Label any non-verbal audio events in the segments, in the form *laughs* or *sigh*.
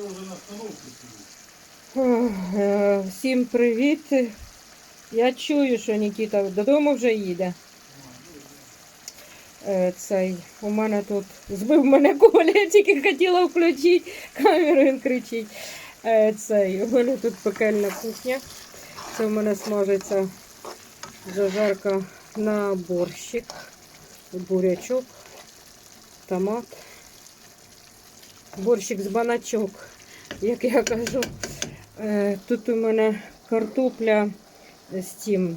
Нікіта вже на сидить. Е, Всім привіт. Я чую, що Нікіта додому вже їде. Е, Цей у мене тут збив мене Коля, я тільки хотіла включити камеру, він кричить. Е, Цей, у мене тут пекельна кухня. Це у мене смажиться зажарка на борщик, бурячок, томат. Борщик з баначок, як я кажу. Е, Тут у мене картопля з тим,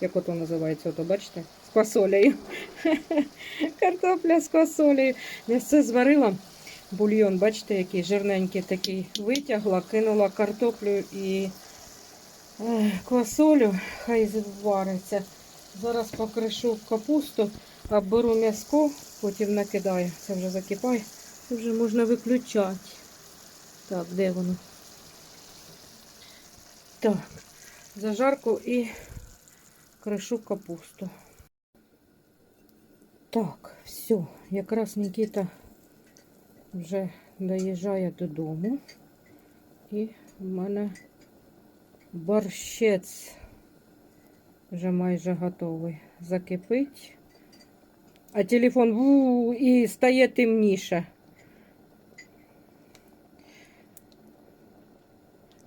як ото називається, ото бачите? З квасолею. *laughs* Картопля з квасолею. Я все зварила. Бульйон, бачите, який жирненький такий витягла, кинула картоплю і е, квасолю, хай звариться. Зараз покришу капусту, оберу м'язко, потім накидаю. Це вже закипає. Це вже можна виключати. Так, де воно? Так, зажарку і кришу капусту. Так, все, якраз Нікіта вже доїжджає додому. І в мене борщець вже майже готовий. Закипить. А телефон ву, і стає темніше.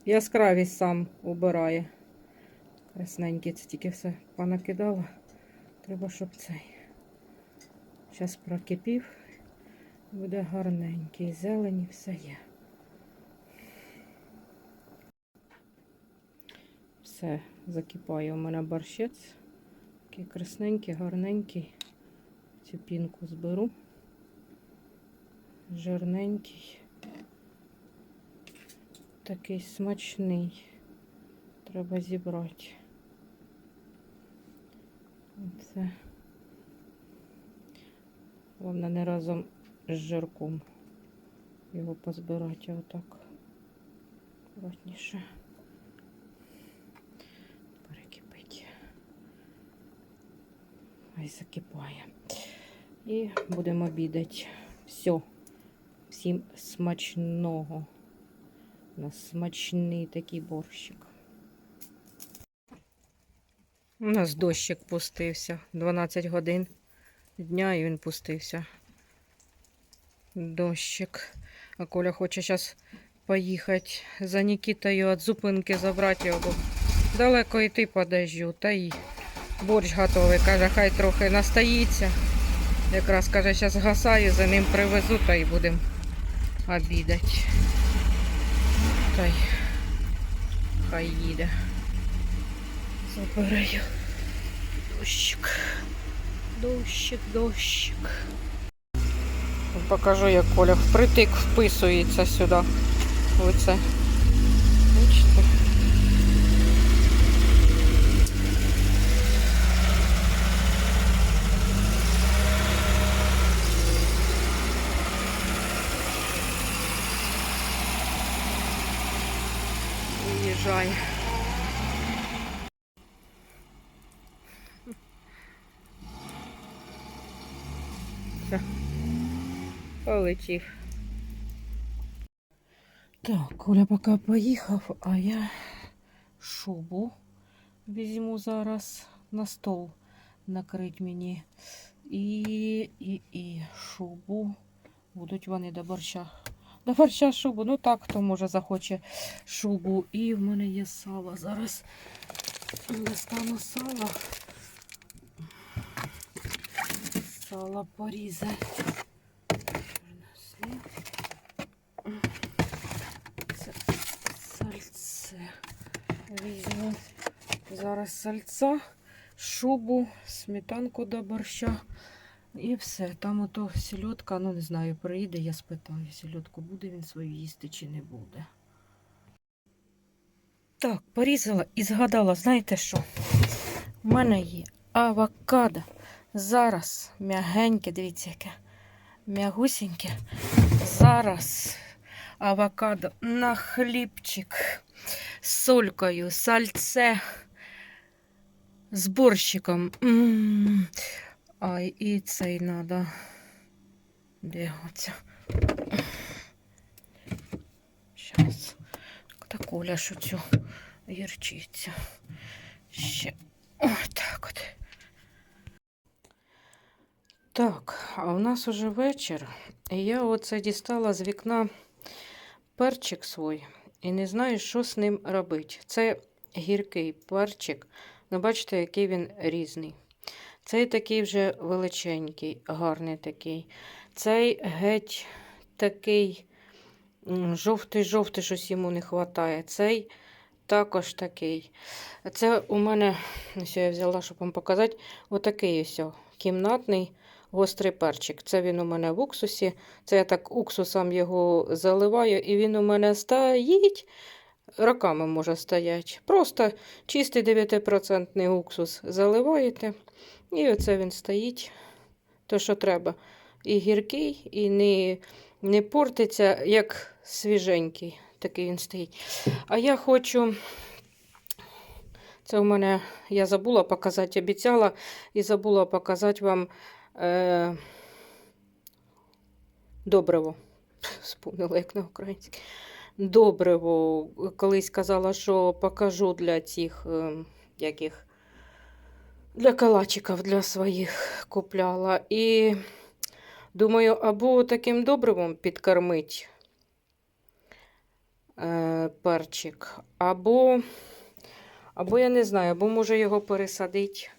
Яскравість сам убирає. Красненький, це тільки все понакидала. Треба, щоб цей. Зараз прокипів. Буде гарненький. Зелені все є. Все, закипає у мене борщець. Такий красненький, гарненький. Цю пінку зберу. Жирненький. Такий смачний. Треба зібрати. Це. Головне не разом з жирком його позбирати отак. Акуратніше. Перекипить. Хай закипає. І будемо обідати. Все. Всім смачного. У нас смачний такий борщик. У нас дощик пустився. 12 годин дня і він пустився. Дощик. А Коля хоче зараз поїхати за Нікітою від зупинки забрати його. Далеко йти по дождю. Та й борщ готовий. Каже, хай трохи настоїться. Якраз каже, зараз гасаю, за ним привезу та й будемо обідати. Та й хай їде. Забираю. Дощик. Дощик, дощик. Покажу, як Коля впритик вписується сюди. Оце. Бачите? Виїжджає. Все. Полетів. Так, Коля поки поїхав, а я шубу візьму зараз на стол накрить мені. І, і, і шубу. Будуть вони до борща. До борща шубу. Ну так, хто може захоче шубу. І в мене є сало. Зараз достану сало. Сало порізати. Це сальце. Візьму зараз сальця, шубу, сметанку до борща. І все. Там ото сільотка, ну не знаю, приїде, я спитаю, сільотку буде він свою їсти чи не буде. Так, порізала і згадала, знаєте що? У мене є авокадо. Зараз м'ягеньке, дивіться, яке м'ягусіньке. Зараз авокадо на хлібчик з солькою, сальце з борщиком. М. Ай, і цей треба. Оця? Зараз. Та Коля що цю гірчицю. Ще отак от. Так, а у нас уже вечір. І я оце дістала з вікна перчик свій і не знаю, що з ним робити. Це гіркий перчик. Ну, бачите, який він різний. Цей такий вже величенький, гарний такий. Цей геть такий жовтий-жовтий, щось йому не вистачає. Цей також такий. Це у мене, ось я взяла, щоб вам показати, отакий ось кімнатний гострий перчик. Це він у мене в уксусі. Це я так уксусом його заливаю, і він у мене стоїть. Роками може стояти. Просто чистий 9% уксус заливаєте, і оце він стоїть. То, що треба. І гіркий, і не, не портиться, як свіженький. Такий він стоїть. А я хочу. Це у мене я забула показати, обіцяла і забула показати вам е, добриво. Спомнила, як на українській. Добриво. Колись казала, що покажу для цих е, яких для калачиків для своїх купляла. І думаю, або таким добривом підкормить е, перчик, або, або я не знаю, або може його пересадити.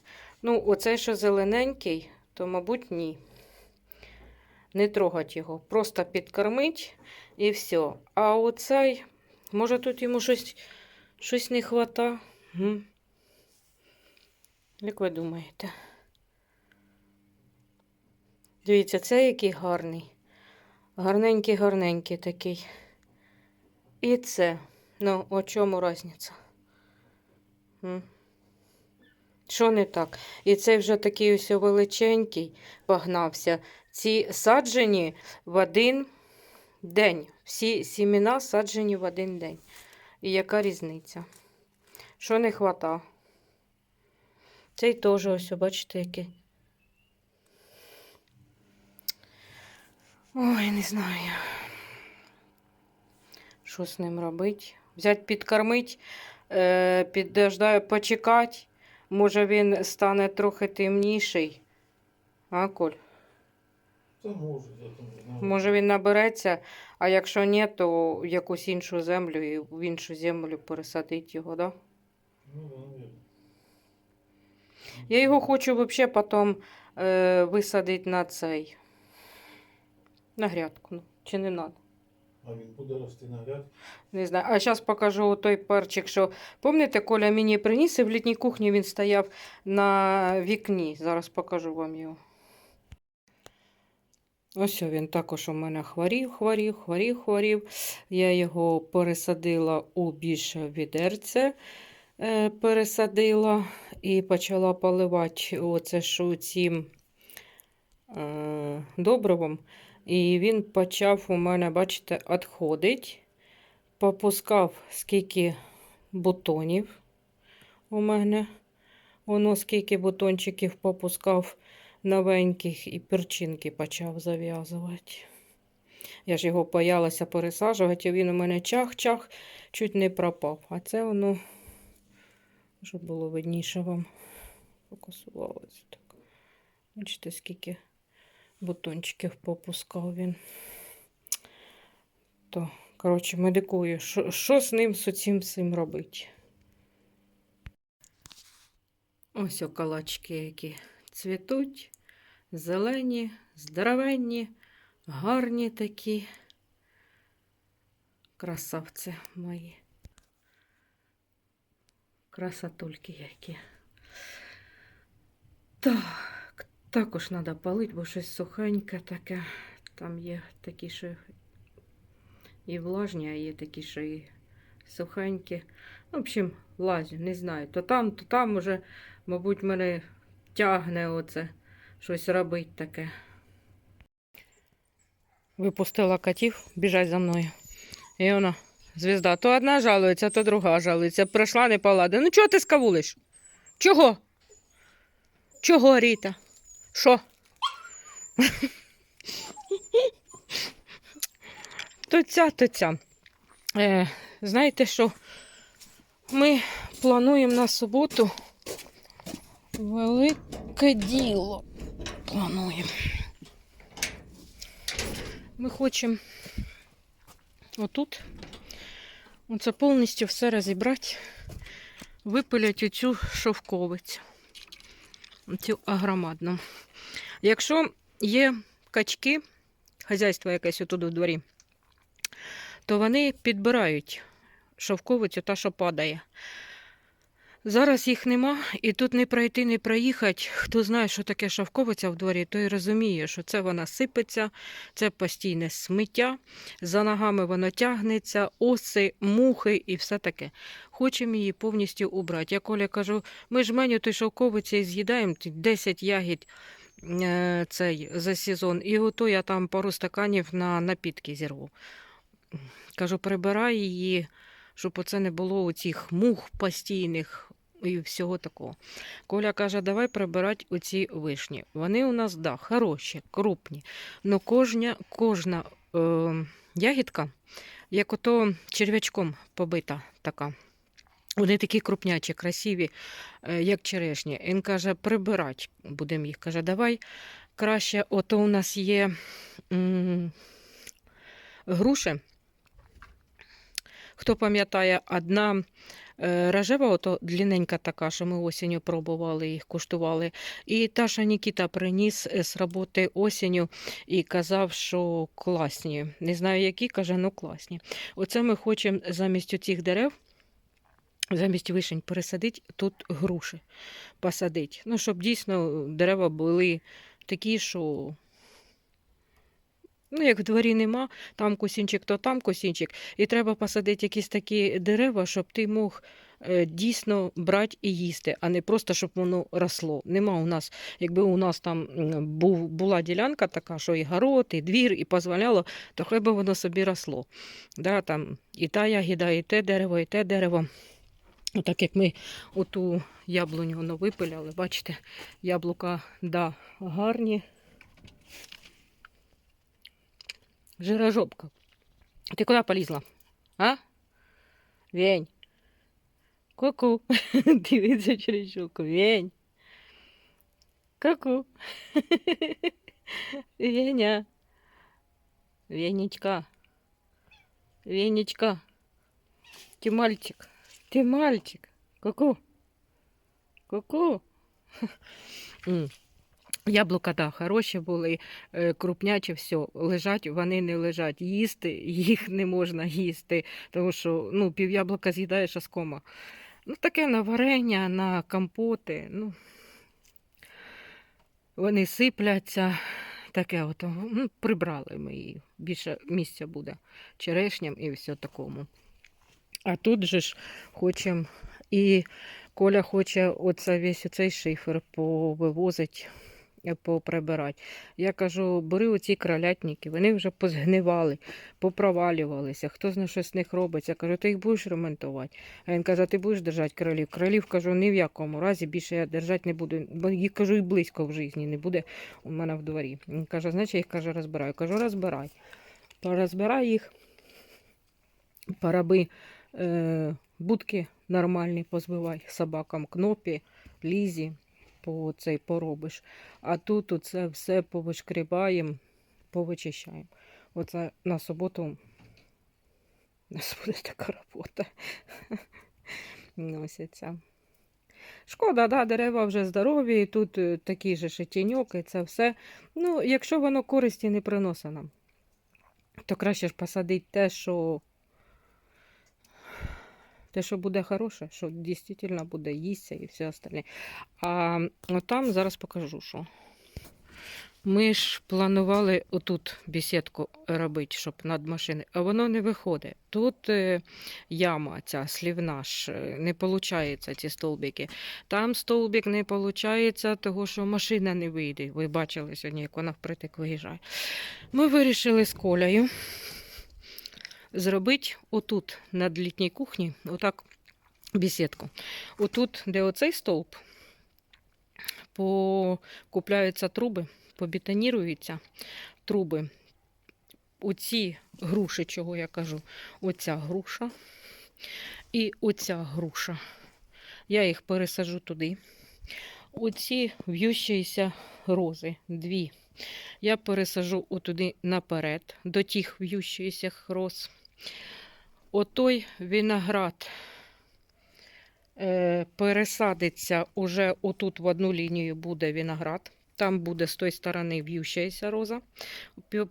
Ну, оцей, що зелененький, то, мабуть, ні. Не трогать його, просто підкормить і все. А оцей, може, тут йому щось, щось не. М? Як ви думаєте? Дивіться, це який гарний. Гарненький, гарненький такий. І це. Ну, о чому різниця? Що не так? І цей вже такий ось величенький погнався. Ці саджені в один день. Всі сімена саджені в один день. І яка різниця? Що не хвата? Цей теж ось, бачите, який. Ой, не знаю. Що з ним робити? Взять підкормить, е, підождаю, почекати. Може він стане трохи темніший. А, Коль? Це може, я там не знаю. Може він набереться, а якщо ні, то в якусь іншу землю і в іншу землю пересадити його, да? Ну, да, навірно. Я його хочу взагалі потім е, висадити на цей. На грядку. Ну, чи не треба? А він буде рости на грядку? Не знаю. А зараз покажу той перчик, що пам'ятаєте, Коля мені приніс, і в літній кухні він стояв на вікні. Зараз покажу вам його. Ось він також у мене хворів, хворів, хворів, хворів. Я його пересадила у більше відерце, е, пересадила і почала поливати оце що цим е, добривом. І він почав у мене, бачите, відходить. Попускав скільки бутонів у мене. Воно скільки бутончиків попускав новеньких і перчинки почав зав'язувати. Я ж його боялася пересаджувати, а він у мене чах-чах, чуть не пропав. А це воно, щоб було видніше вам, фокусувалося так. Бачите, скільки бутончиків попускав він. То, коротше, медикую. Що, з ним з цим всім робити? Ось околачки, які цвітуть, зелені, здоровенні, гарні такі. Красавці мої. Красотульки які. Так, також треба палити, бо щось сухеньке таке. Там є такі, що і влажні, а є такі, що і сухенькі. В общем, лазю, не знаю. То там, то там уже, мабуть, мене тягне оце щось робити таке. Випустила котів, біжать за мною. І вона, звізда, то одна жалується, то друга жалується. Прийшла не полада. Ну чого ти скавулиш? Чого? Чого, Ріта? Що? *laughs* То ця, то ця. Е, знаєте що? Ми плануємо на суботу велике діло. Плануємо. Ми хочемо отут оце повністю все розібрати, випилять оцю шовковицю. Цю агромадну. Якщо є качки, хазяйство якесь отут у дворі, то вони підбирають шовковицю та, що падає. Зараз їх нема, і тут не пройти, не проїхати. Хто знає, що таке шовковиця в дворі, той розуміє, що це вона сипеться, це постійне сміття, за ногами воно тягнеться, оси, мухи і все таке. Хочемо її повністю убрати. Я Коля кажу, ми ж меню той шовковиці з'їдаємо 10 ягід е, цей за сезон, і ото я там пару стаканів на напітки зірву. Кажу, прибирай її, щоб оце не було оцих мух постійних і всього такого. Коля каже, давай прибирати оці вишні. Вони у нас, да, хороші, крупні. але кожна, кожна е, ягідка, як ото черв'ячком побита така. Вони такі крупнячі, красиві, е, як черешні. Він каже, прибирати будемо їх. Каже, давай краще, ото у нас є м, груші. Хто пам'ятає, одна рожева, ото длинненька така, що ми осінню пробували їх, куштували. І та, що Нікіта приніс е, з роботи осінню і казав, що класні. Не знаю, які, каже, ну класні. Оце ми хочемо замість цих дерев, замість вишень пересадити тут груші посадити. Ну, щоб дійсно дерева були такі, що. Ну, як в дворі нема, там косінчик, то там косінчик. І треба посадити якісь такі дерева, щоб ти мог е, дійсно брати і їсти, а не просто, щоб воно росло. Нема у нас, якби у нас там був, була ділянка така, що і город, і двір, і дозволяло, то хай би воно собі росло. Да, там і та ягіда, і те дерево, і те дерево. Отак як ми оту яблуню воно випиляли, бачите, яблука да, гарні. Жирожопка. Ти куди полізла? А? Вень. Ку-ку. Дивиться через щелку. Вень. Ку-ку. *laughs* Веня. Венечка. Венечка. Ты мальчик. Ты мальчик. Ку-ку. Ку-ку. *laughs* Яблука, так, хороші були, е, крупнячі, все, лежать, вони не лежать. Їсти їх не можна їсти, тому що ну, пів яблука з'їдаєш оскома. Ну, таке на варення, на компоти. Ну, вони сипляться. Таке от, ну, прибрали ми її. Більше місця буде черешням і все такому. А тут же ж хочемо і Коля хоче оце весь цей шифер повивозить поприбирати. Я кажу, бери оці кролятники, вони вже позгнивали, попровалювалися, хто знає, що з них робиться. Я кажу, ти їх будеш ремонтувати. А він каже, ти будеш держати кролів. Кролів кажу, ні в якому разі більше я держати не буду. Бо їх кажу, і близько в житті не буде у мене в дворі. Він каже, значить я їх каже, розбираю. Кажу, розбирай. Порозбирай їх, пораби е, будки нормальні, позбивай собакам, кнопі, лізі по цей поробиш. А тут оце все повишкрібаємо, повичищаємо. Оце на суботу у нас *laughs* буде така робота. Носяться. Шкода, да, дерева вже здорові, і тут е, же ще тіньок, і це все. Ну, якщо воно користі не приносить нам, то краще ж посадити те, що те, що буде хороше, що дійсно буде їсться і все остальне. А там зараз покажу, що. Ми ж планували отут бесідку робити, щоб над машиною, а воно не виходить. Тут е, яма ця слівна ж е, не виходить, ці столбики. Там столбик не виходить, того що машина не вийде. Ви бачили сьогодні, як вона впритик виїжджає. Ми вирішили з колею зробити отут над літній кухні, отак бесідку. Отут, де оцей стовп, покупляються труби, побетоніруються труби, оці груші, чого я кажу, оця груша і оця груша. Я їх пересажу туди. Оці в'ющіся рози, дві. Я пересажу отуди наперед, до тих в'ющихся роз. Отой виноград е, пересадиться уже отут в одну лінію буде виноград. Там буде з тої сторони в'ющаяся роза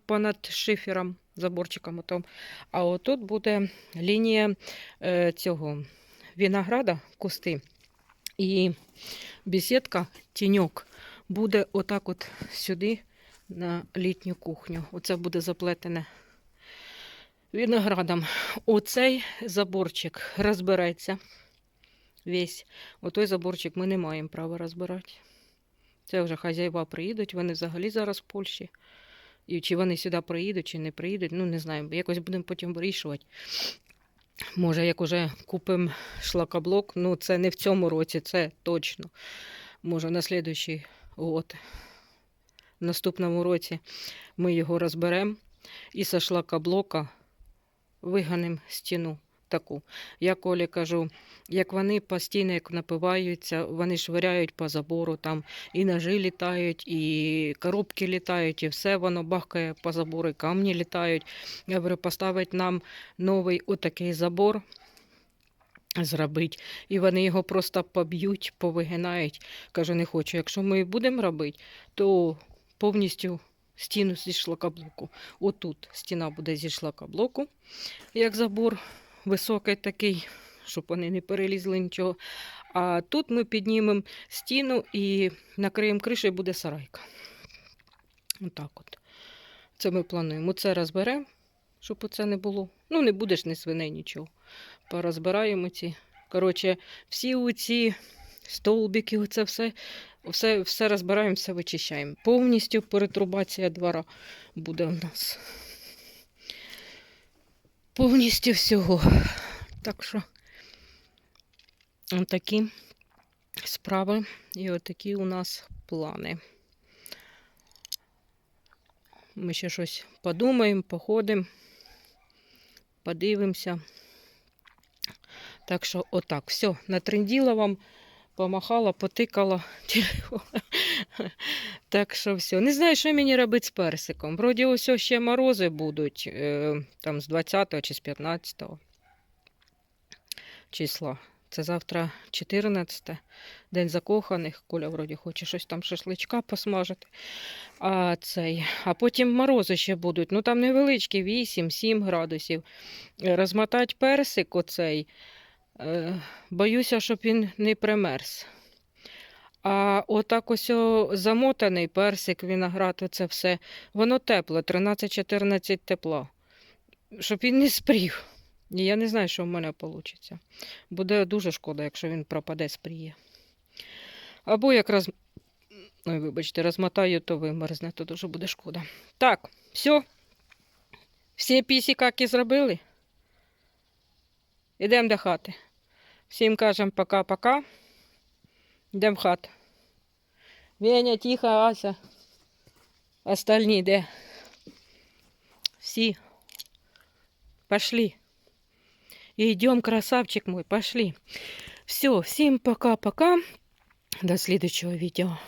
понад шифером, заборчиком. Отом. А отут буде лінія е, цього винограда, кусти. І бесідка, тіньок буде отак от сюди на літню кухню. Оце буде заплетене виноградом. Оцей заборчик розбереться весь. Отой заборчик ми не маємо права розбирати. Це вже хазяїва приїдуть, вони взагалі зараз в Польщі. І чи вони сюди приїдуть, чи не приїдуть, ну не знаю. Якось будемо потім вирішувати. Може, як уже купимо шлакоблок, ну це не в цьому році, це точно. Може, на слідуючий год. В наступному році ми його розберемо і со шлакоблока виганемо стіну таку. Я Колі кажу, як вони постійно як напиваються, вони швиряють по забору, там і ножи літають, і коробки літають, і все воно бахкає по забору, і камні літають. Я говорю, поставить нам новий отакий забор. Зробить, і вони його просто поб'ють, повигинають. Кажу, не хочу. Якщо ми будемо робити, то повністю стіну зі шлакоблоку. Отут стіна буде зі шлакоблоку, як забор високий такий, щоб вони не перелізли нічого. А тут ми піднімемо стіну і накриємо кришею буде сарайка. Отак от. Це ми плануємо. Це розберемо, щоб оце не було. Ну, не будеш ні свиней, нічого. Порозбираємо ці. Коротше, всі оці столбики, оце все, все, все розбираємо, все вичищаємо. Повністю перетрубація двора буде у нас. Повністю всього. Так що такі справи і отакі у нас плани. Ми ще щось подумаємо, походимо, подивимося. Так що отак, все, натренділа вам, помахала, потикала. Так що все. Не знаю, що мені робити з персиком. Вроді ось ще морози будуть е, там з 20 чи з 15 числа. Це завтра 14, день закоханих. Коля вроді хоче щось там шашличка посмажити. А, цей, а потім морози ще будуть. Ну там невеличкі 8-7 градусів. Розмотати персик оцей. Е, боюся, щоб він не примерз. А отак ось замотаний персик, виноград, оце все, воно тепло, 13-14 тепла. Щоб він не спрів. Я не знаю, що в мене вийде. Буде дуже шкода, якщо він пропаде, спріє. Або якраз, ой, вибачте, розмотаю, то вимерзне, то дуже буде шкода. Так, все. Всі пісікаки зробили. Ідемо до хати. Всім кажемо пока-пока. Йдемо в хату. Веня, тихо, Ася. Остальні де? Всі. Пошли. Идем, красавчик мой, пошли. Все, всем пока-пока. До следующего видео.